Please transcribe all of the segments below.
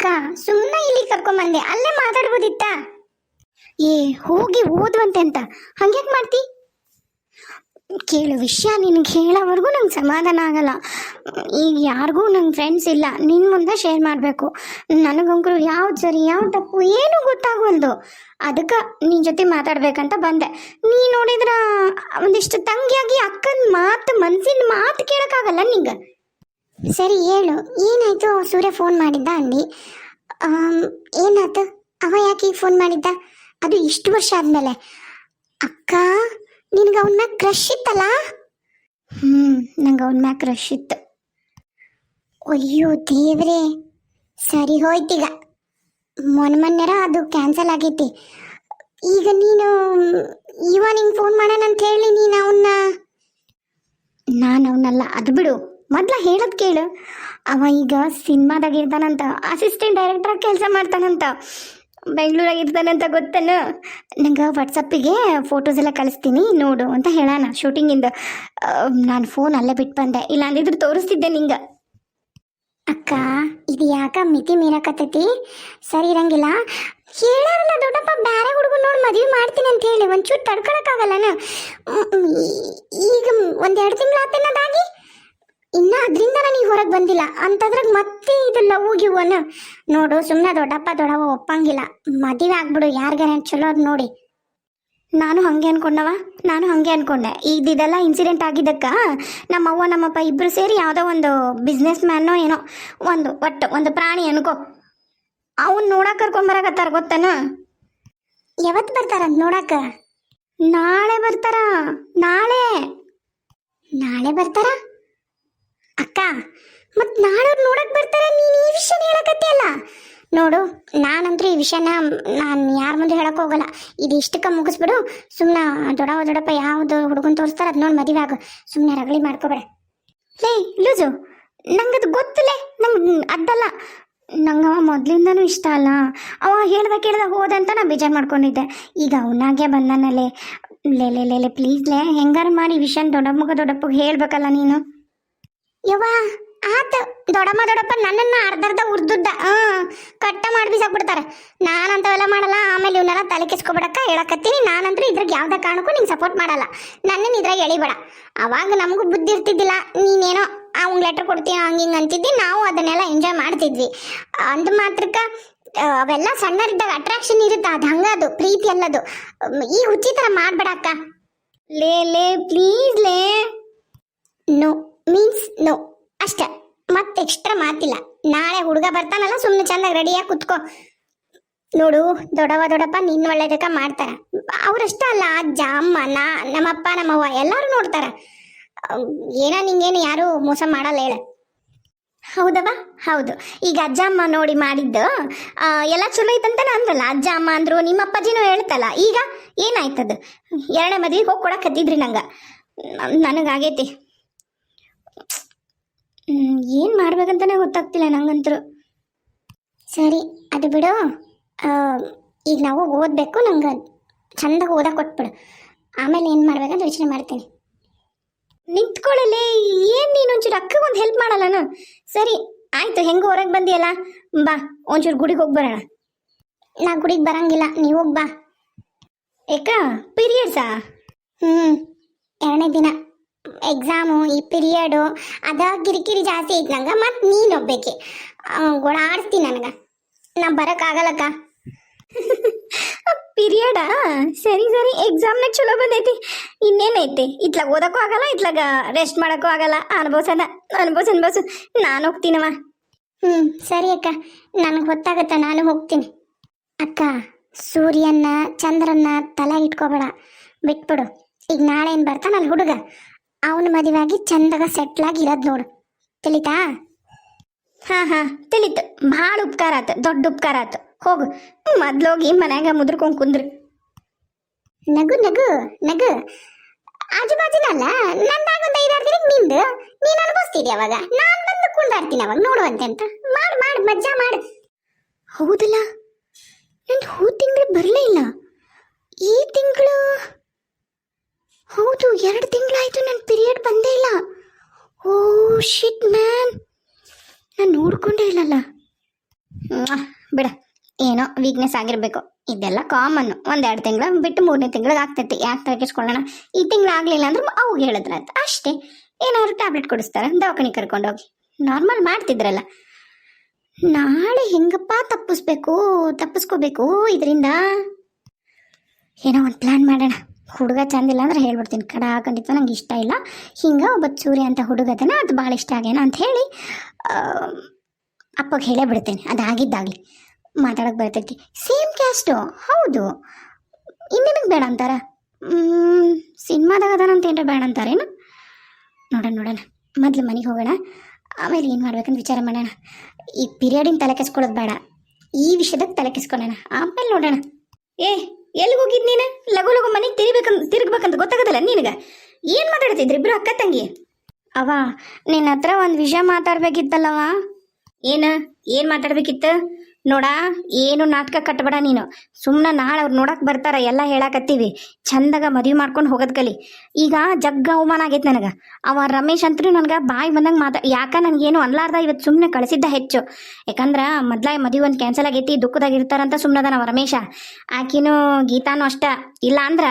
ಅಕ್ಕ ಸುಮ್ಮನೆ ಇಲ್ಲಿ ಕರ್ಕೊಂಬಂದೆ, ಅಲ್ಲೇ ಮಾತಾಡ್ಬೋದಿತ್ತ? ಏ, ಹೋಗಿ ಓದುವಂತೆ ಅಂತ. ಹಂಗ್ಯಾಕ್ ಮಾಡ್ತಿ? ಕೇಳು ವಿಷಯ, ನಿನಗೆ ಹೇಳೋವರೆಗೂ ನಂಗೆ ಸಮಾಧಾನ ಆಗಲ್ಲ. ಈಗ ಯಾರಿಗೂ ನಂಗೆ ಫ್ರೆಂಡ್ಸ್ ಇಲ್ಲ ನಿನ್ನ ಮುಂದೆ ಶೇರ್ ಮಾಡಬೇಕು. ನನಗಂಕರು ಯಾವ್ದು ಸರಿ ಯಾವ ತಪ್ಪು, ಏನೂ ಗೊತ್ತಾಗವಲ್ದು ಅದಕ್ಕೆ ನಿನ್ನ ಜೊತೆ ಮಾತಾಡ್ಬೇಕಂತ ಬಂದೆ. ನೀ ನೋಡಿದ್ರ ಒಂದಿಷ್ಟು ತಂಗಿಯಾಗಿ ಅಕ್ಕನ ಮಾತು, ಮನ್ಸಿನ ಮಾತು ಕೇಳೋಕ್ಕಾಗಲ್ಲ ನಿಂಗೆ? ಸರಿ, ಹೇಳು. ಏನಾಯ್ತು? ಸೂರ್ಯ ಫೋನ್ ಮಾಡಿದ್ದ ಅಂದಿ. ಏನಾಯ್ತು? ಅವ ಯಾಕೆ ಫೋನ್ ಮಾಡಿದ್ದ? ಅದು ಇಷ್ಟು ವರ್ಷ ಆದ್ಮೇಲೆ. ಅಕ್ಕ, ನಿನಗೆ ಅವನ ಮ್ಯಾಗ ಕ್ರಶ್ ಇತ್ತಲ್ಲ? ಹ್ಞೂ ನಂಗೆ ಅವನ ಮ್ಯಾಗ ಕ್ರಶ್ ಇತ್ತು. ಅಯ್ಯೋ ದೇವ್ರೆ. ಸರಿ ಹೋಯ್ತೀಗ ಮೊನ್ನೆ ಮೊನ್ನೆರ ಅದು ಕ್ಯಾನ್ಸಲ್ ಆಗೈತಿ. ಈಗ ನೀನು, ಇವ ನಿಂಗೆ ಫೋನ್ ಮಾಡೋಣ ಅಂತ ಹೇಳಿ ನೀನು ಅವನ್ನ ನಾನು ಅವನಲ್ಲ. ಅದು ಬಿಡು. ಮೊದ್ಲ ಹೇಳೋದು ಕೇಳು. ಅವ ಈಗ ಸಿನಿಮಾದಾಗ ಇರ್ತಾನಂತ ಅಸಿಸ್ಟೆಂಟ್ ಡೈರೆಕ್ಟರ್ ಕೆಲಸ ಮಾಡ್ತಾನಂತ, ಬೆಂಗಳೂರಾಗ ಇರ್ತಾನಂತ ಗೊತ್ತೇನು? ನಂಗೆ ವಾಟ್ಸಪ್ಪಿಗೆ ಫೋಟೋಸ್ ಎಲ್ಲ ಕಳಿಸ್ತೀನಿ, ನೋಡು ಅಂತ ಹೇಳೋಣ ಶೂಟಿಂಗಿಂದ ನಾನು ಫೋನ್ ಅಲ್ಲೇ ಬಿಟ್ಟು ಬಂದೆ. ಇಲ್ಲ ಅಂದಿದ್ರು ತೋರಿಸ್ತಿದ್ದೆ ನಿಂಗೆ. ಅಕ್ಕ, ಇದು ಯಾಕ ಮಿತಿ ಮೀರಕತ್ತೈತಿ? ಸರಿ ಇರಂಗಿಲ್ಲ. ಹೇಳಾರಲ್ಲ ದೊಡ್ಡಪ್ಪ ಬೇರೆ ಹುಡುಗ ನೋಡಿ ಮದುವೆ ಮಾಡ್ತೀನಿ ಅಂತ ಹೇಳಿ. ಒಂಚೂರು ತಡ್ಕೊಳಕ್ಕಾಗಲ್ಲನ ಈಗ ಒಂದೆರಡು ತಿಂಗಳು ಆತೇನದಾಗಿ ಇನ್ನ ಅದರಿಂದ ನನಗೆ ಹೊರಗೆ ಬಂದಿಲ್ಲ. ಅಂತದ್ರಾಗ ಮತ್ತೆ ಇದು ಲವ್ ಗಿವ್ವನ ನೋಡು ಸುಮ್ಮನೆ ದೊಡ್ಡಪ್ಪ ದೊಡ್ಡವ ಒಪ್ಪಂಗಿಲ್ಲ. ಮದುವೆ ಆಗ್ಬಿಡು ಯಾರಿಗಾರ ಚಲೋ ಅದು ನೋಡಿ. ನಾನು ಹಂಗೆ ಅನ್ಕೊಂಡವ? ನಾನು ಹಂಗೆ ಅನ್ಕೊಂಡೆ. ಇದಿದೆಲ್ಲ ಇದೆಲ್ಲ ಇನ್ಸಿಡೆಂಟ್ ಆಗಿದ್ದಕ್ಕ, ನಮ್ಮ ಅವ್ವ ನಮ್ಮಪ್ಪ ಇಬ್ರು ಸೇರಿ ಯಾವುದೋ ಒಂದು ಬಿಸ್ನೆಸ್ ಮ್ಯಾನೋ ಏನೋ ಒಂದು, ಒಟ್ಟು ಒಂದು ಪ್ರಾಣಿ ಅನ್ಕೋ. ಅವನ್ ನೋಡಕ್ ಕರ್ಕೊಂಬರಕತ್ತಾರ ಗೊತ್ತನ? ಯಾವತ್ತು ಬರ್ತಾರ ನೋಡಕ್ಕ ನಾಳೆ ಬರ್ತಾರ? ನಾಳೆ? ನಾಳೆ ಬರ್ತಾರ? ಅಕ್ಕ, ಮತ್ ನಾಳೆ ನೋಡಕ್ ಬರ್ತಾರ, ನೀನ್ ಈ ವಿಷಯನ ಹೇಳಕತ್ತಿಯಲ್ಲ ನೋಡು ನಾನಂತೂ ಈ ವಿಷಯನ ನಾನು ಯಾರ ಮುಂದೆ ಹೇಳಕ್ ಹೋಗಲ್ಲ. ಇದು ಇಷ್ಟಕ್ಕ ಮುಗಿಸ್ಬಿಡು. ಸುಮ್ನ ದೊಡವ ದೊಡಪ್ಪ ಯಾವ್ದು ಹುಡುಗನ್ ತೋರಿಸ್ತಾರ ಅದ್ ನೋಡಿ ಮದುವೆ ಆಗು. ಸುಮ್ನೆ ರಗಳಿ ಮಾಡ್ಕೋಬೇಡ. ಲೇ ಲೂಜು ನಂಗದು ಗೊತ್ತಲೇ ನಂಗೆ ಅದ್ದಲ್ಲ. ನಂಗೆ ಅವ ಮೊದ್ಲಿಂದನೂ ಇಷ್ಟ ಅಲ್ಲ. ಅವ ಹೇಳ್ದ ಕೇಳ್ದ ಹೋದಂತ ನಾ ಬೇಜಾರು ಮಾಡ್ಕೊಂಡಿದ್ದೆ. ಈಗ ಅವನಾಗೆ ಬಂದಾನಲೆ ಲೇ. ಲೇ ಲೇ ಲೇ ಪ್ಲೀಸ್ ಲೇ, ಹೆಂಗಾರ ಮಾಡಿ ವಿಷನ್ ದೊಡ್ಡಮ್ಮಗ ದೊಡ್ಡಪ್ಪಗೆ ಹೇಳ್ಬೇಕಲ್ಲ ನೀನು? ಯವ್ವ, ಆತ ದೊಡಮ್ಮ ದೊಡಪ್ಪ ನನ್ನನ್ನ ಅರ್ಧರ್ಧ ಉರ್ದುದ್ದ. ಆ ಕಟ್ಟ ಮಾಡಿ ಬಿಸಾಕ್ಬಿಡ್ತಾರೆ. ನಾನಂತವೆಲ್ಲ ಮಾಡಲ್ಲ, ಆಮೇಲೆ ಇವನ್ನೆಲ್ಲ ತಲೆ ಕೆಸ್ಕೊಬಿಡಕ್ಕ ಹೇಳಕತ್ತೀನಿ. ನಾನಂದ್ರೆ ಇದ್ರಾಗ ಯಾವ್ದೇ ಕಾರಣಕ್ಕೂ ನಿಂಗೆ ಸಪೋರ್ಟ್ ಮಾಡಲ್ಲ. ನನ್ನನ್ನು ಇದ್ರಾಗ ಎಳಿಬೇಡ. ಅವಾಗ ನಮಗೂ ಬುದ್ಧಿ ಇರ್ತಿದ್ದಿಲ್ಲ. ನೀನೇನೋ ಅವ್ನ್ ಲೆಟರ್ ಕೊಡ್ತೀಯಾ, ಹಂಗೆ ಹಿಂಗೆ ಅಂತಿದ್ದಿ. ನಾವು ಅದನ್ನೆಲ್ಲ ಎಂಜಾಯ್ ಮಾಡ್ತಿದ್ವಿ. ಅಂದ ಮಾತ್ರಕ್ಕೆ ಅವೆಲ್ಲ ಸಣ್ಣರಿದ್ದಾಗ ಅಟ್ರಾಕ್ಷನ್ ಇರುತ್ತೆ. ಅದು ಹಂಗದು ಪ್ರೀತಿ ಅಲ್ಲದು. ಈ ಹುಚ್ಚಿ ಥರ ಮಾಡ್ಬೇಡಕ್ಕ ಲೇ ಲೇ ಪ್ಲೀಸ್ ಲೇ. ನೋ ಮೀನ್ಸ್ ನೋ ಅಷ್ಟೇ. ಮತ್ತೆ ಎಕ್ಸ್ಟ್ರಾ ಮಾತಿಲ್ಲ. ನಾಳೆ ಹುಡುಗ ಬರ್ತಾನಲ್ಲ ಸುಮ್ಮನೆ ಚೆನ್ನಾಗಿ ರೆಡಿಯಾಗಿ ಕುತ್ಕೋ. ನೋಡು ದೊಡ್ಡವ ದೊಡ್ಡಪ್ಪ ನಿನ್ನ ಒಳ್ಳೇದಕ್ಕ ಮಾಡ್ತಾರ. ಅವ್ರಷ್ಟ ಅಲ್ಲ ಅಜ್ಜ ಅಮ್ಮ ನಾ, ನಮ್ಮಪ್ಪ, ನಮ್ಮವ್ವ ಎಲ್ಲರೂ ನೋಡ್ತಾರ. ಏನ ನಿಂಗೇನು ಯಾರು ಮೋಸ ಮಾಡಲ್ಲ ಹೇಳ. ಹೌದವ ಹೌದು. ಈಗ ಅಜ್ಜ, ಅಮ್ಮ ನೋಡಿ ಮಾಡಿದ್ದು ಎಲ್ಲ ಚಲೋ ಐತಂತ ಅಂದ್ರಲ್ಲ, ಅಜ್ಜ, ಅಮ್ಮ ಅಂದ್ರು ನಿಮ್ಮ ಅಪ್ಪಾಜಿನೂ ಹೇಳ್ತಲ್ಲ, ಈಗ ಏನಾಯ್ತದ? ಎರಡನೇ ಮದ್ವೆಗೆ ಹೋಗಿ ಕೊಡಕತ್ತಿದ್ರಿ ನಂಗೆ. ನನಗಾಗೈತಿ ಏನು ಮಾಡ್ಬೇಕಂತಾನೆ ಗೊತ್ತಾಗ್ತಿಲ್ಲ ನಂಗಂತರು ಸರಿ, ಅದು ಬಿಡು. ಈಗ ನಾವು ಓದಬೇಕು, ನಂಗೆ ಚಂದಾಗಿ ಓದಕ್ಕೆ ಕೊಟ್ಬಿಡು. ಆಮೇಲೆ ಏನು ಮಾಡ್ಬೇಕಂತ ಯೋಚನೆ ಮಾಡ್ತೀನಿ. ನಿಂತ್ಕೊಳ್ಳಲೆ, ಏನು ನೀನು ಒಂಚೂರು ಅಕ್ಕಗೆ ಒಂದು ಹೆಲ್ಪ್ ಮಾಡಲ್ಲನು ಸರಿ, ಆಯ್ತು, ಹೆಂಗೋ ಹೊರಗೆ ಬಂದಿಯಲ್ಲ? ಬಾ, ಒಂಚೂರು ಗುಡಿಗೆ ಹೋಗಿ ಬರೋಣ. ನಾ ಗುಡಿಗೆ ಬರಂಗಿಲ್ಲ, ನೀವು ಹೋಗಿ ಬಾ. ಏಕ, ಪೀರಿಯಡ್ಸಾ? ಹ್ಞೂ ಎರಡನೇ ದಿನ. ಎಕ್ಸಾಮು ಈ ಪಿರಿಯಡು ಅದ ಕಿರಿಕಿರಿ ಜಾಸ್ತಿ ಐತಿ ನಂಗೆ ಮತ್ತು ನೀನು ಒಬ್ಬೇಕೆ. ಓಡಾಡಿಸ್ತೀನಿ ನನಗೆ. ನಾ ಬರೋಕ್ಕಾಗಲ್ಲಕ್ಕ. ಪಿರಿಯಡಾ ಸರಿ ಸರಿ. ಎಕ್ಸಾಮ್ನಾಗ ಚಲೋ ಬಂದೈತಿ. ಇನ್ನೇನೈತಿ ಇತ್ಲಾಗ ಓದಕ್ಕೂ ಆಗಲ್ಲ ಇತ್ಲಾಗ ರೆಸ್ಟ್ ಮಾಡೋಕ್ಕೂ ಆಗಲ್ಲ. ಅನುಭವಿಸದ ಅನುಭವಿಸ ಅನುಭವಿಸು. ನಾನು ಹೋಗ್ತೀನವ. ಹ್ಞೂ ಸರಿ ಅಕ್ಕ. ನನಗೆ ಗೊತ್ತಾಗತ್ತ ನಾನು ಹೋಗ್ತೀನಿ. ಅಕ್ಕ ಸೂರ್ಯನ್ನ ಚಂದ್ರನ್ನ ತಲೆ ಇಟ್ಕೋಬೇಡ. ಬಿಟ್ಬಿಡು. ಈಗ ನಾಳೆ ಏನು ಬರ್ತಾನಲ್ಲ ಹುಡುಗ. ಅವನ ಮದುವೆಯಾಗಿ ಚಂದಾಗ ಸೆಟ್ಲಾಗಿ ಇರೋದು ನೋಡು. ತಿಳಿತಾ? ಹಾ ಹಾ, ತಿಳಿತು. ಭಾಳ ಉಪಕಾರ ಆತು, ದೊಡ್ಡ ಉಪಕಾರ ಆತು. ಹೋಗು ಮೊದ್ಲೋಗಿ ಮನ್ಯಾಗ ಮುದ್ರಕೊಂಡು ಕುಂದ್ರಿ. ನಗು ನಗು ನಗು. ಆಜು ಬಾಜುನಲ್ಲ ನಂದಾಗ ಒಂದು ಐದಾರು ದಿನಕ್ಕೆ ನಿಂದು. ನೀನು ಅನುಭವಿಸ್ತಿದ್ಯ ಅವಾಗ? ನಾನು ಬಂದು ಕುಂದಾಡ್ತೀನಿ ಅವಾಗ, ನೋಡುವಂತೆ ಅಂತ. ಮಾಡು ಮಾಡು, ಮಜ್ಜಾ ಮಾಡು. ಹೌದಲ್ಲ? ನಂದು ಹೂ ತಿಂಗಳು ಬರಲೇ ಇಲ್ಲ. ಈ ತಿಂಗಳು ಹೌದು, ಎರಡು ತಿಂಗಳಾಯ್ತು ನನ್ನ ಪಿರಿಯಡ್ ಬಂದೇ ಇಲ್ಲ. ಓ ಶಿಟ್ ಮ್ಯಾನ್ ನಾನು ನೋಡ್ಕೊಂಡೇ ಇಲ್ಲಲ್ಲ! ಬಿಡ. ಏನೋ ವೀಕ್ನೆಸ್ ಆಗಿರಬೇಕು. ಇದೆಲ್ಲ ಕಾಮನ್ ಒಂದೆರಡು ತಿಂಗಳ ಬಿಟ್ಟು ಮೂರನೇ ತಿಂಗಳಿಗೆ ಆಗ್ತೈತಿ. ಯಾಕೆ ತಲೆಕೆಸ್ಕೊಳ್ಳೋಣ ಈ ತಿಂಗಳು ಆಗಲಿಲ್ಲ ಅಂದ್ರೆ ಅವ್ಗೆ ಹೇಳಿದ್ರ ಅಂತ ಅಷ್ಟೇ. ಏನಾದ್ರು ಟ್ಯಾಬ್ಲೆಟ್ ಕೊಡಿಸ್ತಾರೆ? ದವಾಖಾನೆ ಕರ್ಕೊಂಡೋಗಿ. ನಾರ್ಮಲ್ ಮಾಡ್ತಿದ್ರಲ್ಲ. ನಾಳೆ ಹೆಂಗಪ್ಪ ತಪ್ಪಿಸ್ಬೇಕು? ತಪ್ಪಿಸ್ಕೋಬೇಕು ಇದರಿಂದ? ಏನೋ ಒಂದು ಪ್ಲ್ಯಾನ್ ಮಾಡೋಣ. ಹುಡುಗ ಚಂದಿಲ್ಲ ಅಂದ್ರೆ ಹೇಳ್ಬಿಡ್ತೀನಿ. ಕಡ ಖಂಡಿತ ನಂಗೆ ಇಷ್ಟ ಇಲ್ಲ. ಹಿಂಗೆ ಒಬ್ಬ ಚೂರಿ ಅಂತ ಹುಡುಗದನ ಅದು ಭಾಳ ಇಷ್ಟ ಆಗ್ಯಾನ ಅಂತ ಹೇಳಿ ಅಪ್ಪಗೆ ಹೇಳೇ ಬಿಡ್ತೇನೆ. ಅದಾಗಿದ್ದಾಗಲಿ ಮಾತಾಡೋಕೆ ಬರ್ತೈತಿ. ಸೇಮ್ ಕ್ಯಾಸ್ಟು ಹೌದು. ಇನ್ನೇನಕ್ಕೆ ಬೇಡ ಅಂತಾರ? ಸಿನಿಮಾದಾಗ ಅದಾನಂತ ಏನಾರ ಬೇಡ ಅಂತಾರೇನು? ನೋಡೋಣ ನೋಡೋಣ. ಮೊದಲು ಮನೆಗೆ ಹೋಗೋಣ. ಆಮೇಲೆ ಏನು ಮಾಡ್ಬೇಕಂತ ವಿಚಾರ ಮಾಡೋಣ. ಈ ಪಿರಿಯಡಿನ ತಲೆ ಕೆಸ್ಕೊಳ್ಳೋದು ಬೇಡ. ಈ ವಿಷಯದಾಗ ತಲೆ ಕೆಸ್ಕೊಳ್ಳೋಣ. ಆಮೇಲೆ ನೋಡೋಣ. ಏ ಎಲ್ಲಿಗೆ ಹೋಗಿದ್ ನೀನು? ಲಘು ಲಘು ಮನೆಗೆ ತಿರಿಬೇಕಂತ ತಿರುಗ್ಬೇಕಂತ ಗೊತ್ತಾಗೋದಿಲ್ಲ ನಿನಗೆ? ಏನು ಮಾತಾಡ್ತಿದ್ರಿ ಇಬ್ರು ಅಕ್ಕ ತಂಗಿ? ಅವ ನಿನ್ನ ಹತ್ರ ಒಂದು ವಿಷಯ ಮಾತಾಡ್ಬೇಕಿತ್ತಲ್ಲವ ಏನ? ಏನು ಮಾತಾಡ್ಬೇಕಿತ್ತು? ನೋಡ, ಏನು ನಾಟಕ ಕಟ್ಟಬೇಡ ನೀನು. ಸುಮ್ಮನೆ ನಾಳೆ ಅವ್ರು ನೋಡಕ್ಕೆ ಬರ್ತಾರ, ಎಲ್ಲ ಹೇಳಾಕತ್ತೀವಿ. ಚಂದಾಗ ಮದುವೆ ಮಾಡ್ಕೊಂಡು ಹೋಗೋದ್ ಕಲಿ. ಈಗ ಜಗ್ಗ ಅವಮಾನ ಆಗೈತೆ ನನಗೆ. ಅವ ರಮೇಶ್ ಅಂತೂ ನನಗೆ ಬಾಯಿ ಬಂದಂಗೆ ಮಾತಾ, ಯಾಕ ನನಗೇನು ಅನ್ಲಾರ್ದ ಇವತ್ತು ಸುಮ್ಮನೆ ಕಳಿಸಿದ್ದ ಹೆಚ್ಚು. ಯಾಕಂದ್ರೆ ಮೊದ್ಲ ಮದುವೆ ಒಂದು ಕ್ಯಾನ್ಸಲ್ ಆಗೈತಿ, ದುಃಖದಾಗ ಇರ್ತಾರಂತ ಸುಮ್ಮನದ ನಾವು ರಮೇಶ. ಆಕಿನೂ ಗೀತಾನು ಅಷ್ಟ. ಇಲ್ಲ ಅಂದ್ರೆ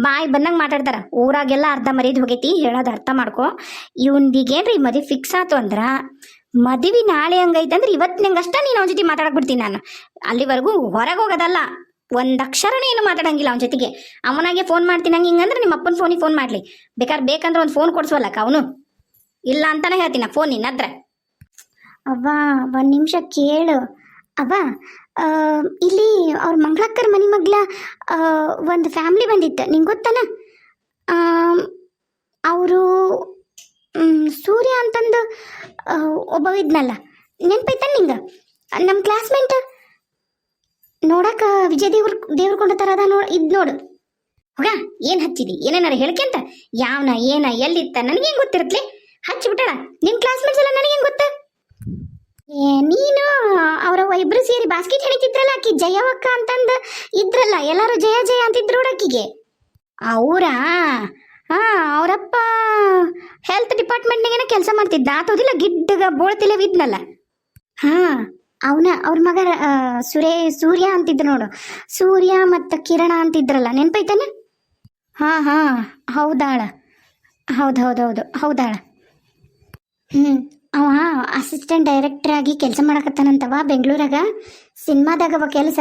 ಬಾಯಿ ಬಂದಂಗೆ ಮಾತಾಡ್ತಾರ. ಊರಾಗೆಲ್ಲ ಅರ್ಧ ಮರೀದ್ ಹೋಗೈತಿ, ಹೇಳೋದು ಅರ್ಥ ಮಾಡ್ಕೊ. ಇವ್ನಿಗೇನ್ರಿ ಮದುವೆ ಫಿಕ್ಸ್ ಆಯ್ತು ಅಂದ್ರ ಮದುವೆ ನಾಳೆ ಹಂಗೈತೆ ಅಂದ್ರೆ ಇವತ್ತು ಅಷ್ಟೇ ನೀನು ಅವನ ಜೊತೆ ಮಾತಾಡಕ್ ಬಿಡ್ತೀನಿ ನಾನು. ಅಲ್ಲಿವರೆಗೂ ಹೊರಗೆ ಹೋಗೋದಲ್ಲ. ಒಂದು ಅಕ್ಷರನೇ ಏನು ಮಾತಾಡಂಗಿಲ್ಲ ಅವನ ಜೊತೆಗೆ. ಅವನಾಗೆ ಫೋನ್ ಮಾಡ್ತೀನಿ ಹಂಗೆ ಹಿಂಗಂದ್ರೆ ನಿಮ್ಮ ಅಪ್ಪನ ಫೋನಿಗೆ ಫೋನ್ ಮಾಡ್ಲಿ. ಬೇಕಾದ್ರೆ ಬೇಕಂದ್ರೆ ಒಂದು ಫೋನ್ ಕೊಡ್ಸವಲ್ಲಕ್ಕ ಅವನು. ಇಲ್ಲ ಅಂತಾನೆ ಹೇಳ್ತೀನಿ ಫೋನ್ ನಿನ್ನ ಹತ್ರ ಅವ್ವ ಒಂದು ನಿಮಿಷ ಕೇಳು. ಅವ್ವ ಇಲ್ಲಿ ಅವ್ರ ಮಂಗಳಕ್ಕರ ಮನಿ ಮಗ್ಲ ಒಂದು ಫ್ಯಾಮ್ಲಿ ಬಂದಿತ್ತು. ನಿಂಗೆ ಗೊತ್ತಾನ? ಅವರು ಸೂರ್ಯ ಅಂತಂದು ಒಬ್ಬ ಇದ್ನಲ್ಲ. ನೆನಪೈತ ನಿಂಗೆ? ನಮ್ಮ ಕ್ಲಾಸ್ಮೇಟ್ ನೋಡಕ ವಿಜಯ ದೇವ್ರ ದೇವ್ರ ಥರ ಅದ ನೋ ಇದು ನೋಡು. ಹೋಗ ಏನು ಹಚ್ಚಿದಿ? ಏನೇನಾರ ಹೇಳ್ಕೆಂತ ಯಾವನ, ಏನ, ಎಲ್ಲಿತ್ತ? ನನಗೇನು ಗೊತ್ತಿರತ್ಲೆ? ಹಚ್ಚಿಬಿಟ್ಟಳ. ನಿಮ್ಮ ಕ್ಲಾಸ್ಮೇಟ್ಸ್ ಎಲ್ಲ ನನಗೇನು ಗೊತ್ತ? ಏ, ನೀನು, ಅವರ ಇಬ್ರು ಸೇರಿ ಬಾಸ್ಕೆಟ್ ಹಿಡಿತಿದ್ರಲ್ಲ ಆಕಿ? ಜಯವಕ್ಕ ಅಂತಂದು ಇದ್ರಲ್ಲ. ಎಲ್ಲರೂ ಜಯ ಜಯ ಅಂತಿದ್ರು ಆಕಿಗೆ. ಅವರಾ? ಹಾ, ಅವರಪ್ಪ ಹೆಲ್ತ್ ಡಿಪಾರ್ಟ್ಮೆಂಟ್ನಾಗೇನ ಕೆಲಸ ಮಾಡ್ತಿದ್ದ. ಆತೋದಿಲ್ಲ ಗಿಡ್ಡಗ ಬೋಳ್ತಿಲೆ ಇದ್ನಲ್ಲ ಹಾ, ಅವನ, ಅವ್ರ ಮಗ ಸುರೇ, ಸೂರ್ಯ ಅಂತಿದ್ರು ನೋಡು. ಸೂರ್ಯ ಮತ್ತು ಕಿರಣ ಅಂತಿದ್ರಲ್ಲ, ನೆನ್ಪೈತಾನೆ? ಹಾ ಹಾ, ಹೌದಾಳ. ಹೌದು ಹೌದು ಹೌದು ಹೌದಾಳ. ಹ್ಞೂ ಅವ ಅಸಿಸ್ಟೆಂಟ್ ಡೈರೆಕ್ಟರ್ ಆಗಿ ಕೆಲಸ ಮಾಡಕತ್ತಾನಂತವ ಬೆಂಗಳೂರಾಗ. ಸಿನಿಮಾದಾಗ ಅವ ಕೆಲಸ.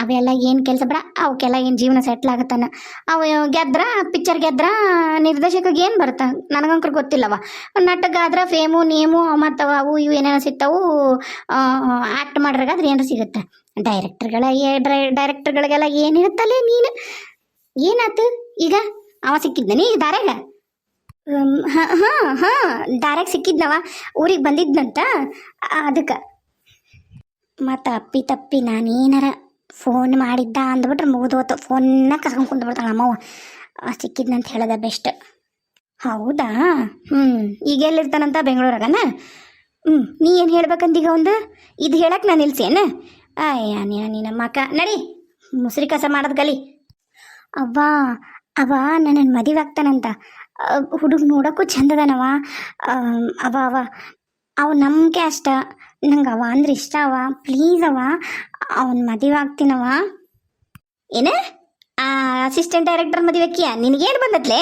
ಅವೆಲ್ಲ ಏನು ಕೆಲಸ ಬೇಡ, ಅವಕ್ಕೆಲ್ಲ ಏನು ಜೀವನ ಸೆಟ್ಲ್ ಆಗತ್ತಾನ. ಅವ ಗೆದ್ರ ಪಿಕ್ಚರ್ ಗೆದ್ರ, ನಿರ್ದೇಶಕಗೆ ಏನು ಬರುತ್ತ? ನನಗಂಕರ್ ಗೊತ್ತಿಲ್ಲವ. ನಟಗಾದ್ರೆ ಫೇಮು ನೇಮು ಮತ್ತು ಅವು ಇವು ಏನೇನೋ ಸಿಗ್ತಾವು ಆ್ಯಕ್ಟ್ ಮಾಡ್ರಾಗಾದ್ರೆ ಏನಾರು ಸಿಗುತ್ತೆ. ಡೈರೆಕ್ಟರ್ಗಳ ಡೈರೆಕ್ಟರ್ಗಳಿಗೆಲ್ಲ ಏನಿರುತ್ತಲ್ಲೇ ನೀನು? ಏನಾಯ್ತು ಈಗ ಅವ ಸಿಕ್ಕಿದ್ನನಿ, ಈಗ ದಾರ್ಯಾಗ ಹಾಂ ಹಾಂ ಹಾಂ ದಾರ್ಯಾಗ ಸಿಕ್ಕಿದ್ನವ, ಊರಿಗೆ ಬಂದಿದ್ನಂತ, ಅದಕ್ಕೆ. ಮತ್ತು ಅಪ್ಪಿ ತಪ್ಪಿ ನಾನೇನಾರ? ಫೋನ್ ಮಾಡಿದ್ದ ಅಂದ್ಬಿಟ್ರೆ ಮುಗಿದೋತು ಫೋನ್ನ ಕಸ್ಕೊಂಡು ಕುಂತ್ಬಿಡ್ತಾಳೆ ನಮ್ಮವ್ವ. ಸಿಕ್ಕಿದ್ನಂತ ಹೇಳೋದ ಬೆಸ್ಟ್. ಹೌದಾ? ಹ್ಞೂ ಈಗ ಎಲ್ಲಿರ್ತಾನಂತ? ಬೆಂಗಳೂರಾಗನ? ಹ್ಞೂ ನೀ ಏನು ಹೇಳ್ಬೇಕಂದೀಗ ಒಂದು? ಇದು ಹೇಳಕ್ಕೆ ನಾನು ನಿಲ್ಸೇನ? ಅಯ್ಯ ನೀನ ನಿನ್ನ ಮಕ ನಡಿ. ಮುಸ್ರಿ ಕಸ ಮಾಡೋದು ಗಲಿ. ಅವ್ವ ಅವ ನನ್ನ ಮದುವೆ ಆಗ್ತಾನಂತ. ಹುಡುಗ ನೋಡೋಕ್ಕೂ ಚಂದದನವ ಅವ ಅವ ಅವ ನಮ್ಗೆ ಕ್ಯಾಸ್ಟ ನಂಗೆ ಅವ ಅಂದ್ರೆ ಇಷ್ಟ ಅವ ಪ್ಲೀಸ್ ಅವ. ಅವನ ಮದುವೆ ಆಗ್ತೀನವ ಏನೇ? ಅಸಿಸ್ಟೆಂಟ್ ಡೈರೆಕ್ಟರ್ ಮದುವೆಕ್ಕಿಯ ನಿನಗೇನು ಬಂದತ್ಲೆ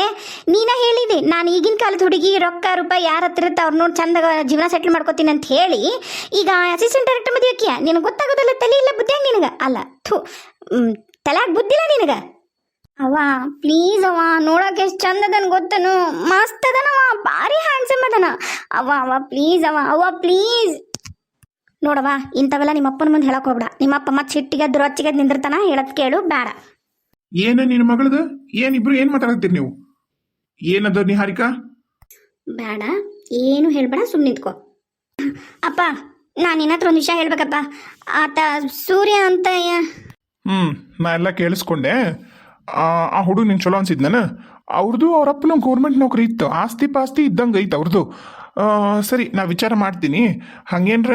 ನೀನ ಹೇಳಿದೆ, ನಾನು ಈಗಿನ ಕಾಲದ ಹುಡುಗಿ, ರೊಕ್ಕ, ರೂಪಾಯಿ ಯಾರ ಹತ್ರ ಇರುತ್ತೆ ಅವ್ರು ನೋಡಿ ಚಂದ ಜೀವನ ಸೆಟ್ಲ್ ಮಾಡ್ಕೋತೀನಿ ಅಂತ ಹೇಳಿ, ಈಗ ಅಸಿಸ್ಟೆಂಟ್ ಡೈರೆಕ್ಟರ್ ಮದುವೆಕ್ಕಿಯ ನಿನಗೆ ಗೊತ್ತಾಗೋದಲ್ಲ, ತಲೆ ಇಲ್ಲ ಬುದ್ಧಿ ನಿನಗೆ? ಅಲ್ಲ, ಥು ತಲೆಯಾಗ ಬುದ್ಧಿಲ್ಲ ನಿನಗೆ? ಅವ ಪ್ಲೀಸ್ ಅವ ನೋಡೋಕೆ ಎಷ್ಟು ಚಂದ ಅದನ್ ಗೊತ್ತನು. ಮಸ್ತ್ ಅದನವ ಭಾರಿ ಹ್ಯಾಂಡ್ಸಮ್ ಅದನ. ಅವ ಅವ ಪ್ಲೀಸ್ ಅವ ಅವ ಪ್ಲೀಸ್ ನೋಡವ ಇಂಥವೆಲ್ಲ ನಿಮ್ಮ ಅಪ್ಪನ ಮುಂದೆ ಹೇಳಕ್ ಹೋಗ್ಬೇಡ. ನಿಮ್ಮ ಅಪ್ಪ ಮತ್ತೆ ಸಿಟ್ಟಿಗೆ ದುರಚ್ಚಿಗೆ ನಿಂದಿರ್ತಾನ ಹೇಳತ್ ಕೇಳು ಬೇಡ. ಏನ ನಿನ್ನ ಮಗಳದು? ಏನಿಬ್ರು ಏನ್ ಮಾತಾಡತ್ತೀರಿ ನೀವು? ಏನದ ನಿಹಾರಿಕಾ? ಬೇಡ ಏನು ಹೇಳ್ಬೇಡ ಸುಮ್ಮನೆ ನಿಂತ್ಕೋ. ಅಪ್ಪ ನಾನು ನಿನ್ನ ಹತ್ರ ಒಂದು ವಿಷಯ ಹೇಳ್ಬೇಕಪ್ಪ. ಆತ ಸೂರ್ಯ ಅಂತ ಯ- ಹ್ಮ್ ನಾ ಎಲ್ಲ ಕೇಳಿಸ್ಕೊಂಡೆ. ಆ ಆ ಹುಡುಗ ನಿಂಗೆ ಚಲೋ ಅನ್ಸಿದ್ನ ಅವ್ರದ್ದು ಅವ್ರಪ್ಪನ ಗೌರ್ಮೆಂಟ್ ನೌಕರಿ ಇತ್ತು. ಆಸ್ತಿ ಪಾಸ್ತಿ ಇದ್ದಂಗೆ ಐತೆ ಅವ್ರದ್ದು ಸರಿ, ನಾ ವಿಚಾರ ಮಾಡ್ತೀನಿ. ಹಂಗೇನ್ರ,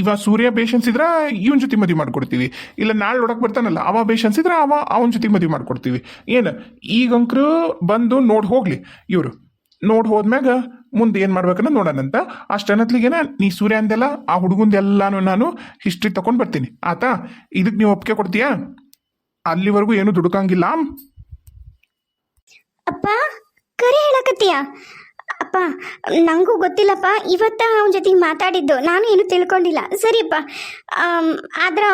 ಇವ ಸೂರ್ಯ ಪೇಷನ್ಸ್ ಇದ್ರ, ಇವನ್ ಜೊತೆ ಮದುವೆ ಮಾಡ್ಕೊಡ್ತೀವಿ. ಇಲ್ಲ, ನಾಳೆ ನೋಡಕ್ ಬರ್ತಾನಲ್ಲ, ಅವ ಪೇಷನ್ಸ್ ಇದ್ರ, ಅವ, ಅವನ ಜೊತೆ ಮದುವೆ ಮಾಡ್ಕೊಡ್ತೀವಿ. ಏನು ಈಗಂಕ್ರು ಬಂದು ನೋಡಿ ಹೋಗ್ಲಿ, ಇವರು. ನೋಡಿ ಹೋದ್ಮ್ಯಾಗ ಮುಂದೆ ಏನು ಮಾಡ್ಬೇಕನ್ನ ನೋಡೋಣಂತ ಅಷ್ಟನ್ನತ್ಲಿಗೆನ ನೀ ಸೂರ್ಯ ಅಂದೆಲ್ಲ, ಆ ಹುಡುಗಂದೆಲ್ಲಾನು ನಾನು ಹಿಸ್ಟ್ರಿ ತಕೊಂಡ್ ಬರ್ತೀನಿ. ಆತಾ? ಇದಕ್ಕೆ ನೀವು ಒಪ್ಪಿಗೆ ಕೊಡ್ತೀಯಾ? ಅಲ್ಲಿವರೆಗೂ ಏನು ದುಡುಕಂಗಿಲ್ಲ. ಅಪ್ಪ, ಕರೆ ಹೇಳಕತ್ತೀಯ? ಅಪ್ಪ ನನಗೂ ಗೊತ್ತಿಲ್ಲಪ್ಪ. ಇವತ್ತ ಅವನ ಜೊತೆಗೆ ಮಾತಾಡಿದ್ದು. ನಾನು ಏನು ತಿಳ್ಕೊಂಡಿಲ್ಲ. ಸರಿಯಪ್ಪ. ಆದ್ರೆ ಆದ್ರ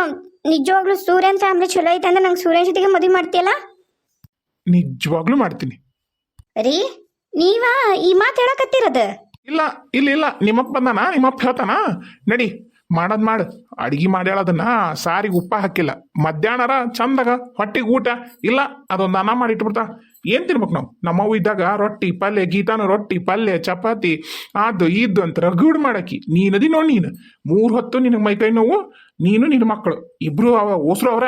ನಿಜವಾಗ್ಲೂ ಸೂರ್ಯನ್ ಫ್ಯಾಮಿಲಿ ಚಲೋ ಐತೆ ಅಂದ್ರೆ ನಂಗೆ ಸೂರ್ಯನ್ ಜೊತೆಗೆ ಮದುವೆ ಮಾಡ್ತೀಯಲ್ಲ? ನಿಜವಾಗ್ಲೂ ಮಾಡ್ತೀನಿ. ರೀ ನೀವಾ ಈ ಮಾತು ಹೇಳಕತ್ತಿರೋದು? ಇಲ್ಲ ಇಲ್ಲ ಇಲ್ಲ. ನಿಮ್ಮಪ್ಪ ಬಂದಾನ? ನಿಮ್ಮಪ್ಪ ಹೇಳ್ತಾನ? ನಡಿ ಮಾಡದ್ ಮಾಡು. ಅಡಿಗೆ ಮಾಡ್ಯಾಳದನ್ನ ಸಾರಿಗೆ ಉಪ್ಪ ಹಾಕಿಲ್ಲ. ಮಧ್ಯಾಹ್ನರ ಚಂದಾಗ ಹೊಟ್ಟಿಗೆ ಊಟ. ಇಲ್ಲ ಅದೊಂದು ಅನ್ನ ಮಾಡಿ ಇಟ್ಬಿಡ್ತಾ ಏನ್ ತಿನ್ಬೇಕು ನಾವು? ನಮ್ಮವ್ವ ಇದ್ದಾಗ ರೊಟ್ಟಿ, ಪಲ್ಯ, ಗೀತಾನು ರೊಟ್ಟಿ, ಪಲ್ಯ, ಚಪಾತಿ, ಅದು ಇದ್ದು ಅಂತ ರಗಡ್ ಮಾಡಾಕಿ ನೀನದಿ ನೋಡಿ ನೀನು. ಮೂರು ಹೊತ್ತು ನಿನಗೆ ಮೈಕೈ ನೋವು, ನೀನು ನಿನ್ನ ಮಕ್ಕಳು. ಇಬ್ರು ಅವ ಓಸ್ರು ಅವ್ರ.